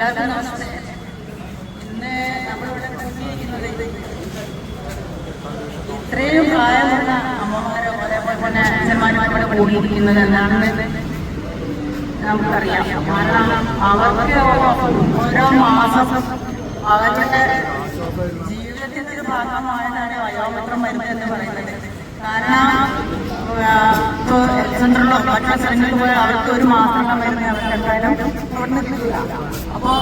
എല്ലാവർക്കും നമസ്തേ ഇന്ന് നമ്മളിവിടെ കൂട്ടിയിരിക്കുന്നത് ഇത്രയും പ്രായമുള്ള അമ്മമാരോ അതേപോലെ തന്നെ അച്ഛന്മാരും ഇവിടെ കൂടിയിരിക്കുന്നത് എന്താണെന്ന് നമുക്കറിയാം. കാരണം അവർക്ക് ഓരോ മാസം അവരുടെ സെൻട്രലിലോ മറ്റു സ്ഥലങ്ങളിൽ പോയി അവർക്ക് ഒരു മാസം മരുന്ന് അവർക്ക് എന്തായാലും ഇവിടുന്ന് കിട്ടില്ല അപ്പോ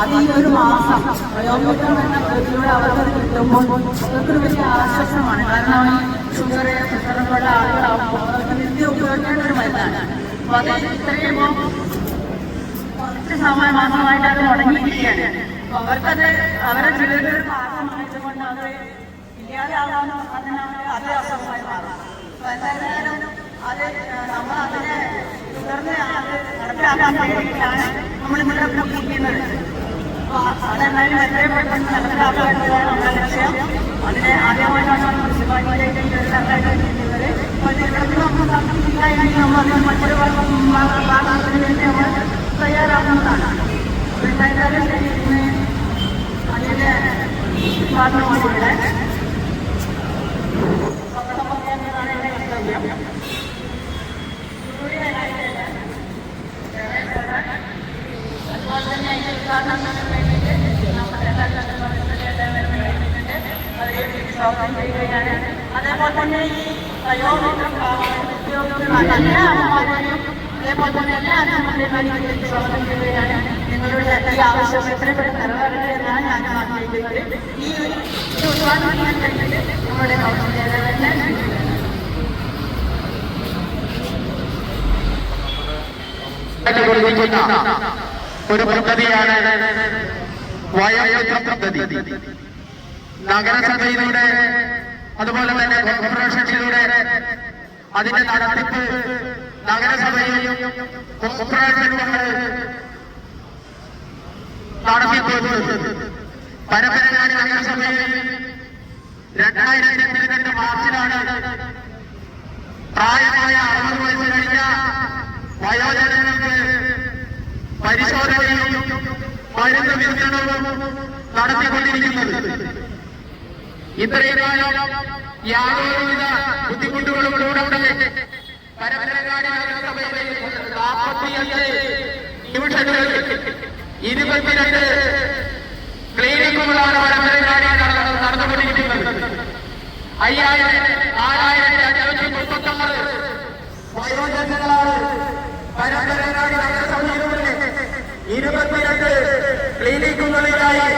അത് ഈ ഒരു മാസം വയോമിത്രം എന്ന പദ്ധതിയിലൂടെ അവർക്ക് കിട്ടുമ്പോൾ അവർക്കൊരു വലിയ ആശ്വാസമാണ്. കാരണം ഈ ഷുഗർ പ്രഷറും ഉള്ള ആളുകളാകുമ്പോൾ അവർക്ക് നിത്യം ഉപയോഗിക്കേണ്ട ഒരു മരുന്നാണ്. അപ്പൊ അത് ഇത്രയും കുറച്ച് സമയ മാസമായിട്ട് അത് മുടങ്ങിയിരിക്കുകയാണ്. അവർക്കത് അവരുടെ ജീവിതത്തിൽ ഒരു ഭാഗമായതുകൊണ്ട് അവർ ഇല്ലാതെ ആവാന്ന് പറഞ്ഞാൽ അത് അസ്വസ്ഥമായി മാറാം എന്തായാലും അത് നമ്മൾ അതിനെ തുടർന്ന് അത് നടപ്പിലാക്കാൻ വേണ്ടിയിട്ടാണ് നമ്മൾ ഇവിടെ കൂട്ടിയിരിക്കുന്നത് അപ്പൊ അതെന്തായാലും എത്രയും പെട്ടെന്ന് നടപ്പിലാക്കുക എന്നതാണ് നമ്മുടെ ലക്ഷ്യം അതിന് ആദ്യമായിട്ടാണ് മുനിസിപ്പാലിറ്റിയിലേക്ക് ചെയ്യുന്നത് അപ്പൊ ഇതിനകത്ത് നമുക്ക് സാധിക്കില്ലായെങ്കിൽ നമ്മൾ അതിന് മറ്റൊരു ഭാഗത്തിന് വേണ്ടി നമ്മൾ തയ്യാറാക്കുന്നതാണ് അപ്പൊ എന്തായാലും ശരി, ഇന്ന് അതിന്റെ ഭാഗമായിട്ടുണ്ട് പത്രം അതിന്റെ ഉദ്ഘാടനം വേണ്ടിയിട്ട് നമ്മുടെ എല്ലാ സംഘടനകളുടെ വേണ്ടിയിട്ടുണ്ട് അതിലേക്ക് സ്വാഗതം ചെയ്യുകയാണ് അതേപോലെ തന്നെ ഈ വയോമിത്രം ഉദ്യോഗസ്ഥ എല്ലാ അമ്മമാരെയും അതേപോലെ തന്നെ എല്ലാ അച്ഛന്മാരെയും സ്വാഗതം ചെയ്യുകയാണ് നിങ്ങളുടെ ഈ ആവശ്യം എത്രയും നിറവേറട്ടെ എന്നാണ് ഞാൻ ആഗ്രഹിക്കുന്നത്. ഈ ഉദ്ഘാടനം വേണ്ടിയിട്ട് നമ്മുടെ കൗൺസിലറെ കൊടുക്കുന്ന ഒരു പദ്ധതിയാണ് വയോയുദ്ധ പദ്ധതി നഗരസഭയിലൂടെ അതുപോലെ തന്നെ കോർപ്പറേഷനിലൂടെ അതിന്റെ നടത്തിപ്പ് നഗരസഭയിലും കോർപ്പറേഷനും നടത്തിപ്പോകുന്നത്. പരമ്പരങ്ങാടി നഗരസഭയിൽ രണ്ടായിരത്തി പതിനെട്ട് മാർച്ചിലാണ് പ്രായമായ അറുപത് വയസ്സ് കഴിഞ്ഞ വയോജനങ്ങൾക്ക് പരിശോധനയും മരുന്ന് വിതരണവും നടത്തിക്കൊണ്ടിരിക്കുന്നത് ഇത്രയും കാലം യാതൊരുവിധ ബുദ്ധിമുട്ടുകളും നഗരസഭയിലെ ഇരുപത്തിരണ്ട് ക്ലിനിക്കുകളാണ് പരമ്പരകാരി നടന്നുകൊണ്ടിരിക്കുന്നത് അയ്യായിരം നാലായിരത്തി അഞ്ഞൂറ്റി മുപ്പത്തി ആറ് വയോജനങ്ങളാണ് പരമ്പരകാരി നഗരസഭയിലൂടെ ഇരുപത്തിരണ്ട് ക്ലിനിക്കുകളിലായി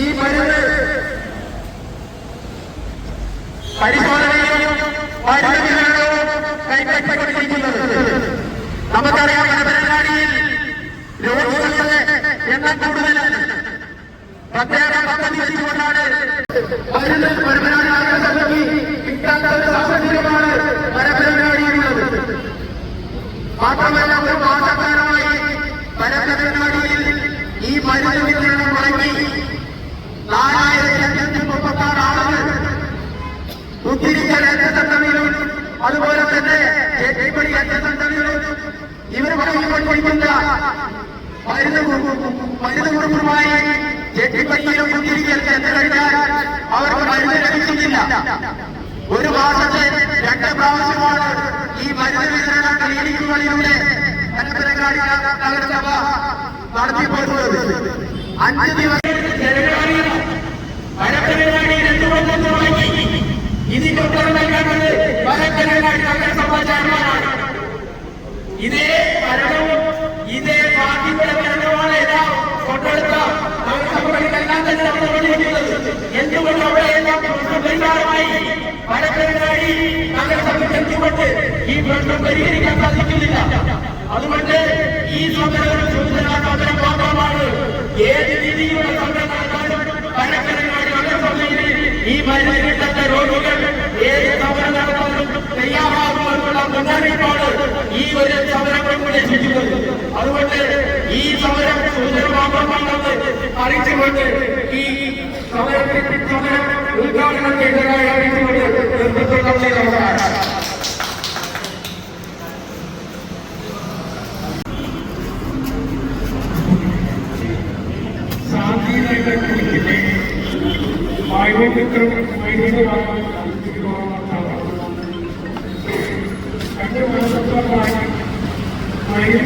ഈ മരുന്ന് പരിശോധനയും മരുന്ന് വിതരണവും കൈപ്പറ്റിക്കൊണ്ടിരിക്കുന്നത്. നമുക്കറിയാം പരമ്പരകാരിയിൽ രോഗികളുടെ എണ്ണം കൂടുതലാണ്. പ്രത്യേക പദ്ധതി വെച്ചുകൊണ്ടാണ് മരുന്ന് പരമ്പരാഗത നഗരസഭയ്ക്ക് കിട്ടാത്ത സാഹചര്യമാണ് പരമ്പരകാരിയിലുള്ളത് മാത്രമല്ല ഒരു മാസക്കാരം മരുന്ന് മുടങ്ങി നാലായിരത്തി അഞ്ഞൂറ്റി മുപ്പത്തി ആറ് ആളുകൾ ഉദ്ധരിച്ച രക്തസംഘമിലും അതുപോലെ തന്നെ ചെട്ടിപ്പടി രക്തസംഘമിലും ഇവർ വാങ്ങിക്കൊണ്ടിരിക്കുന്ന മരുന്ന് മരുന്ന് കുറുക്കുമായി ചെട്ടിപ്പടിയിലും ഉത്തിരിക്കൽ ചെന്ന് കഴിഞ്ഞാൽ അവർക്ക് മരുന്ന് ലഭിക്കുന്നില്ല ഒരു മാസത്തെ രണ്ട് പ്രാവശ്യമാണ് ഈ മരുന്ന് വിതരണ ക്ലിനിക്കുകളിലൂടെ പരമ്പരകാരി നഗരസഭ നടത്തിപ്പോകുന്നത് അഞ്ച് ദിവസം പരമ്പരകാരി രണ്ടുകൊല്ലം തുടങ്ങി ഇതിന്റെ ഉത്തരം നൽകുന്നത് പരമ്പരകാരി നഗരസഭ ഇതേ ഭരണവും ഇതേ പാർട്ടിയുടെ ഭരണമാണ് ഇതാ കൊണ്ടെടുത്ത നഗരസഭകളിലെല്ലാം തന്നെ നടന്നുകൊണ്ടിരിക്കുന്നത് എന്തുകൊണ്ട് അവിടെ എല്ലാം നഗരസഭയ്ക്ക് എന്തുകൊണ്ട് ഈ പ്രശ്നം പരിഹരിക്കാൻ സാധിക്കുന്നില്ല? അതുകൊണ്ട് ഈ സമരം സൂചനാ സമരം മാത്രമാണ് ഏത് രീതിയിലുള്ള സമരം നടത്താനും പരമ്പരകാരി നഗരസഭയിൽ ഈ മരുന്ന് കിട്ടാത്ത രോഗികൾ ഏത് സമരം നടത്താനും തയ്യാറാകുമെന്നുള്ള മുന്നറിയിപ്പാണ് ഈ ഒരു സമരം കൊണ്ട് ലഭിക്കുന്നത് അതുകൊണ്ട് ഈ സമരം സൂചന മാത്രമാണെന്ന് അറിയിച്ചുകൊണ്ട് ഈ സമരത്തിൽ സമരം ഉദ്ഘാടനം ചെയ്തതായി അറിയിച്ചുകൊണ്ട് നമസ്കാരം. हाईवे के तरफ़ हाईवे के हाईवे